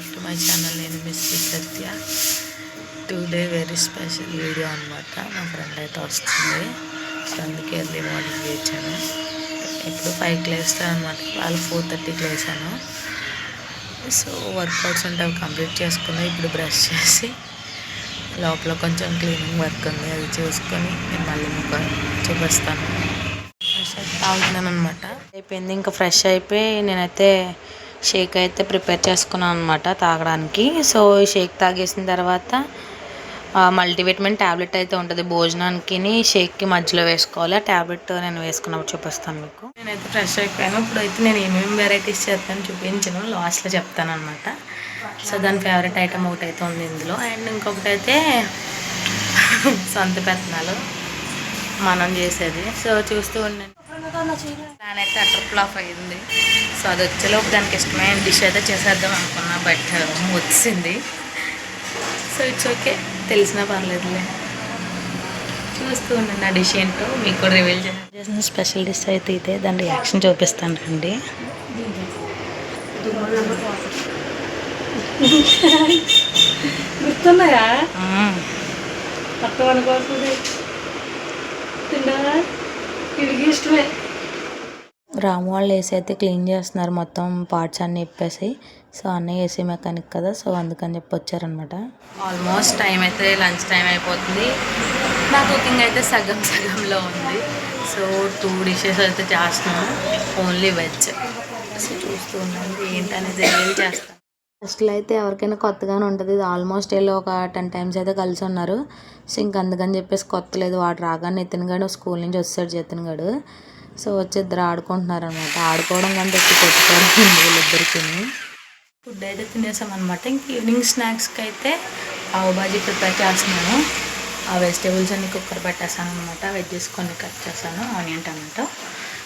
Back to my channel నేను miss Satya today very special video అనమాట మా friend అయితే వస్తుంది. సో అందుకే ఎర్లీ మార్నింగ్ లేచాను. ఇప్పుడు ఫైవ్కి లేస్తాను అనమాట వాళ్ళు ఫోర్ థర్టీకి లేచాను సో వర్కౌట్స్ ఉంటే అవి కంప్లీట్ చేసుకుని ఇప్పుడు బ్రష్ చేసి లోపల కొంచెం క్లీనింగ్ వర్క్ ఉంది. అది చూసుకొని నేను మళ్ళీ మీకు చూపిస్తాను. ఫ్రెష్ అయితే తాగుతున్నాను అనమాట అయిపోయింది. ఇంకా ఫ్రెష్ అయిపోయి నేనైతే షేక్ అయితే ప్రిపేర్ చేసుకున్నాను అనమాట తాగడానికి. సో ఈ షేక్ తాగేసిన తర్వాత మల్టీవిటమిన్ ట్యాబ్లెట్ అయితే ఉంటుంది భోజనానికి షేక్కి మధ్యలో వేసుకోవాలి. ఆ ట్యాబ్లెట్ నేను వేసుకున్నప్పుడు చూపిస్తాను మీకు. నేనైతే ఫ్రెష్ అయిపోయాను. ఇప్పుడు అయితే నేను ఏమేమి వెరైటీస్ చేస్తాను చూపించను. లాస్ట్లో చెప్తాను అనమాట సో దాని ఫేవరెట్ ఐటమ్ ఒకటి అయితే ఉంది ఇందులో. అండ్ ఇంకొకటి అయితే సొంత పెత్తనాలు మనం చేసేది. సో చూస్తూ ఉండండి. ప్లాన్ అయితే అటర్ ఫ్లాప్ అయింది సో అది వచ్చేలోపు దానికి ఇష్టమైన డిష్ అయితే చేసేద్దాం అనుకున్నా బట్ వచ్చింది. సో ఇట్స్ ఓకే తెలిసినా పర్లేదులే. చూస్తూ ఉండండి ఆ డిష్ ఏంటో మీకు కూడా రివీల్ చేసిన స్పెషల్ డిష్ అయితే ఇదే. దాని రియాక్షన్ చూపిస్తాను రండి. గుర్తున్నాయా? మ్మ్. మొత్తం అనుకోవాల్సింది ఇష్టమే. రాము వాళ్ళు వేసి అయితే క్లీన్ చేస్తున్నారు. మొత్తం పార్ట్స్ అన్నీ ఇప్పేసి. సో అన్నయ్య ఏసీ మెకానిక్ కదా. సో అందుకని చెప్పి వచ్చారనమాట ఆల్మోస్ట్ టైం అయితే లంచ్ టైం అయిపోతుంది. నా కుకింగ్ అయితే సగం సగంలో ఉంది. సో టూ డిషెస్ అయితే చేస్తున్నాను. Only veg. సో చూస్తూ ఉన్నాను ఏంటనేది రివీల్ చేస్తాను? ఫస్ట్లో అయితే ఎవరికైనా కొత్తగానే ఉంటుంది. ఇది ఆల్మోస్ట్ వెళ్ళి ఒక టెన్ టైమ్స్ అయితే కలిసి ఉన్నారు. సో ఇంక అందుకని చెప్పేసి కొత్త లేదు. వాడు రాగానే నితిన్ గడు స్కూల్ నుంచి వచ్చాడు జతిన్ గడు సో వచ్చి ఇద్దరు ఆడుకుంటున్నారు అనమాట ఆడుకోవడం కంటే ఎక్కువ కొట్టుకోవడం ఉంది వీళ్ళిద్దరికి. ఫుడ్ అయితే తినేసాం అనమాట ఇంక ఈవినింగ్ స్నాక్స్కి అయితే పావు బాజీ ప్రిపేర్ చేస్తున్నాను. ఆ వెజిటేబుల్స్ అన్ని కుక్కర్ పెట్టేసాను అనమాట వెజ్జెస్ కొన్ని కట్ చేశాను ఆనియన్ టమాటో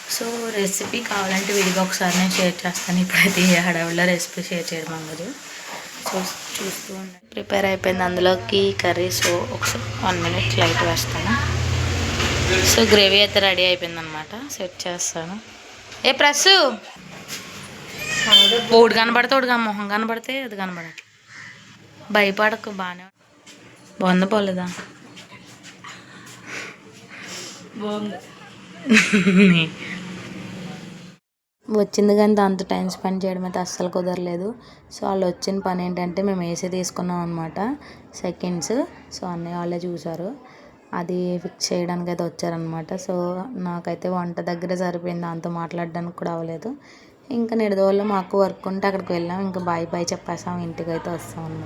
సో రెసిపీ కావాలంటే విడిగా ఒకసారి నేను షేర్ చేస్తాను. ఇప్పుడైతే హడావిడిలో రెసిపీ షేర్ చేయడం అవ్వదు. సో చూస్తూ ఉండండి. ప్రిపేర్ అయిపోయింది. అందులోకి కర్రీ సో ఒకసారి వన్ మినిట్ లైట్ వేస్తాను. సో గ్రేవీ అయితే రెడీ అయిపోయింది అనమాట సెట్ చేస్తాను. ఏ ప్రెస్! ఒకటి కనబడితే ఒకటి మొహం కనబడితే అది కనబడట్లేదు భయపడకు బాగానే బాగుందా పోలేదా? బాగుంది. వచ్చింది కానీ దాంతో టైం స్పెండ్ చేయడం అయితే అస్సలు కుదరలేదు. సో వాళ్ళు వచ్చిన పని ఏంటంటే మేము ఏసీ తీసుకున్నాం అనమాట సెకండ్స్. సో అన్నయ్య వాళ్ళే చూశారు. అది ఫిక్స్ చేయడానికి అయితే వచ్చారనమాట సో నాకైతే వంట దగ్గర సరిపోయింది. దాంతో మాట్లాడడానికి కూడా అవ్వలేదు. ఇంకా నిడదవల్ల మాకు వర్క్ ఉంటే అక్కడికి వెళ్ళాం. ఇంకా బాయ్ బాయ్ చెప్పేసాం. ఇంటికి అయితే వస్తాం అనమాట